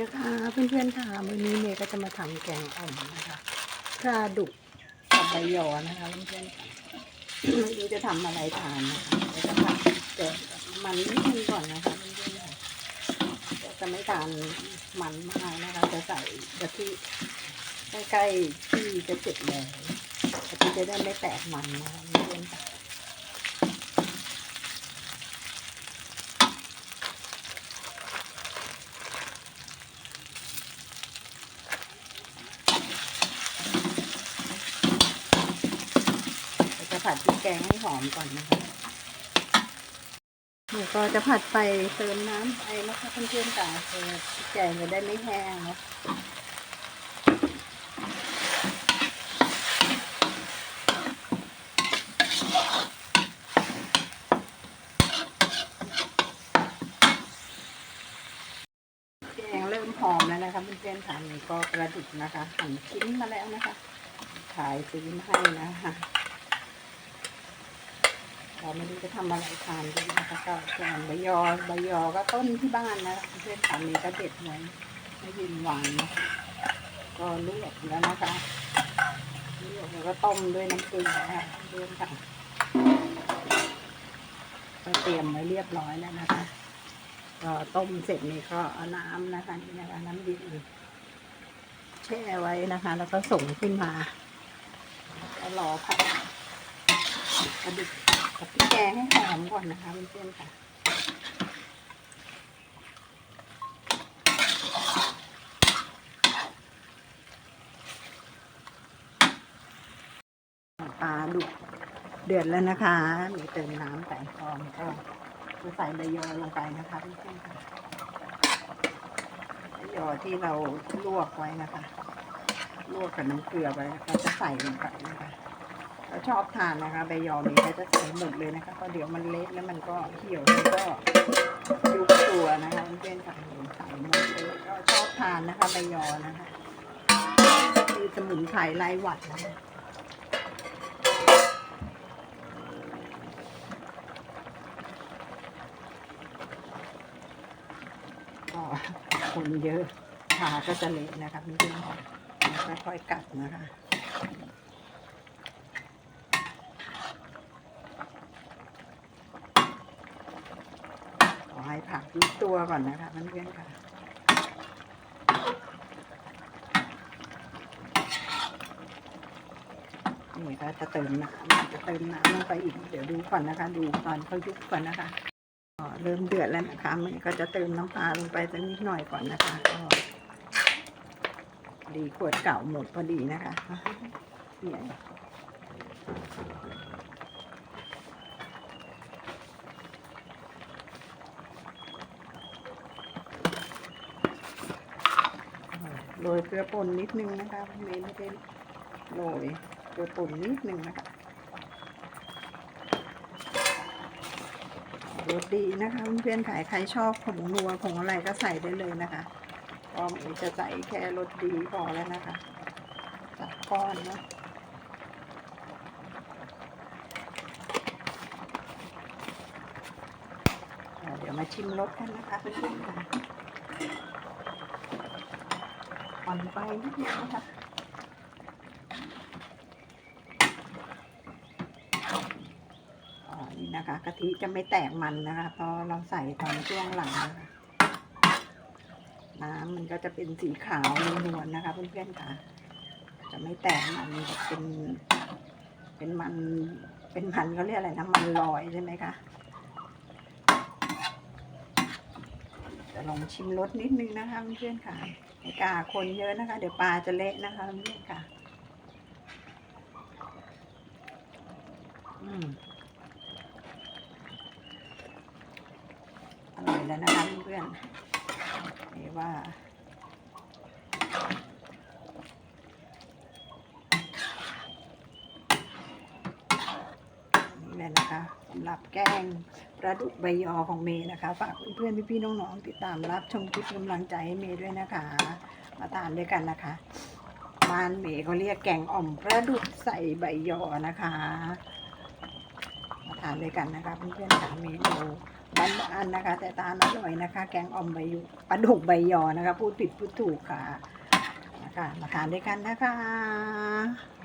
นะคะ เพื่อนๆค่ะมื้อนี้เมย์ก็จะมาทำแกงอ่อมนะคะปลาดุกกับใบยอนะคะเพื่อนๆค่ะไม่รู้จะทำอะไรทานนะคะเดี๋ยวจะผัดแกงกับมันนิดนึงก่อนนะคะเพื่อนๆค่ะจะไม่ทานมันมากนะคะจะใส่กะทิใกล้ๆที่จะเสร็จแล้วกะทิจะได้ไม่แตกมันนะคะเพื่อนๆค่ะ เราจะ ผัดพริกแกงให้หอมก่อนนะคะหนูก็จะผัดไปเติมน้ำไปนะคะเพื่อนๆค่ะเพื่อพริกแกงจะได้ไม่แห้งเนาะแกงเริ่มหอมแล้วนะคะเพื่อนๆค่ะนี่ก็กระดุกนะคะหั่นชิ้นมาแล้วนะคะ ขายซื้อมให้นะคะ เราไม่รู้จะทำอะไรทานดีนะคะก็ส่วนใบยอใบยอก็ต้นที่บ้านนะเพื่อนสามีก็เด็ดไว้ไม่ยินหวานก็ลวกแล้วนะคะลวกแล้วก็ต้มด้วยน้ำเกลือนะคะเพื่อนค่ะก็เตรียมไว้เรียบร้อยแล้วนะคะก็ต้มเสร็จนี่ก็เอาน้ำนะคะนี่นะคะน้ำดีแช่ไว้นะคะ แล้วก็ส่งขึ้นมาแล้วรอผัด กระดูกกับพริกแกงให้หอมก่อนนะคะเพื่อนๆค่ะปลาดุกเดือดแล้วนะคะ มีเติมน้ำใส่ฟองก็จะใส่ใบยอลงไปนะคะเพื่อนๆค่ะใบยอที่เราลวกไว้นะคะ ลวกกับน้ำเกลือไปแล้วก็จะใส่ลงไปนะคะ เราชอบทานนะคะใบยอนี้เขาจะใส่หมดเลยนะคะเพราะเดี๋ยวมันเละแล้วมันก็เหี่ยวแล้วก็ยุบตัวนะคะเพื่อนๆค่ะใส่หมดเลยก็ชอบทานนะคะใบยอนะคะคือสมุนไพรไร้หวัดนะคะก็คนเยอะขาก็จะเละนะคะเพื่อนๆค่ะค่อยๆกัดนะคะ ให้ผักยุบตัวก่อนนะคะเพื่อนๆค่ะนี่ก็จะเติมน้ำจะเติมน้ำลงไปอีก เดี๋ยวดูก่อนนะคะ ดูตอนเขายุบก่อนนะคะเริ่มเดือดแล้วนะคะมันก็จะเติมน้ำปลาลงไปสักนิดหน่อยก่อนนะคะก็ดีขวดเก่าหมดพอดีนะคะเนี่ย โรยเกลือป่นนิดนึงนะคะเมย์ไม่ได้โรยเกลือป่นนิดนึงนะคะรสดีนะคะเพื่อนๆขายใครชอบผงนัวผงอะไรก็ใส่ได้เลยนะคะก็เมย์จะใส่แค่รสดีพอแล้วนะคะจากก้อนเนาะเดี๋ยวมาชิมรสกันนะคะเพื่อนๆค่ะ อ่อนไปนิดนึงนะคะอ่านี่นะคะกะทิจะไม่แตกมันนะคะเพราะเราใส่ตอนช่วงหลังนะคะน้ำมันก็จะเป็นสีขาวนวลๆนะคะเพื่อนๆค่ะ จะไม่แตกมันเป็นเป็นมันเป็นมันเขาเรียกอะไรนะมันลอยใช่ไหมคะจะลองชิมรสนิดนึงนะคะเพื่อนๆค่ะ ไม่กล้าคนเยอะนะคะ เดี๋ยวปลาจะเละนะคะเพื่อนๆค่ะ อืมอร่อยแล้วนะคะเพื่อนๆนี่ว่า นี่แหละนะคะ สำหรับแกงปลาดุกใบยอของเมย์นะคะ ฝากเพื่อนๆพี่ๆน้องๆติดตามรับชมคลิปกำลังใจให้เมย์ด้วยนะคะ มาทานด้วยกันนะคะบ้านเมย์เขาเรียกแกงอ่อมปลาดุกใส่ใบยอนะคะ มาทานด้วยกันนะคะเพื่อนๆค่ะเมนูบ้านๆนนะคะ แต่ทานอร่อยนะคะ แกงอ่อมใบยูปลาดุกใบยอนะคะ พูดผิดพูดถูกค่ะนะคะมาทานด้วยกันนะคะ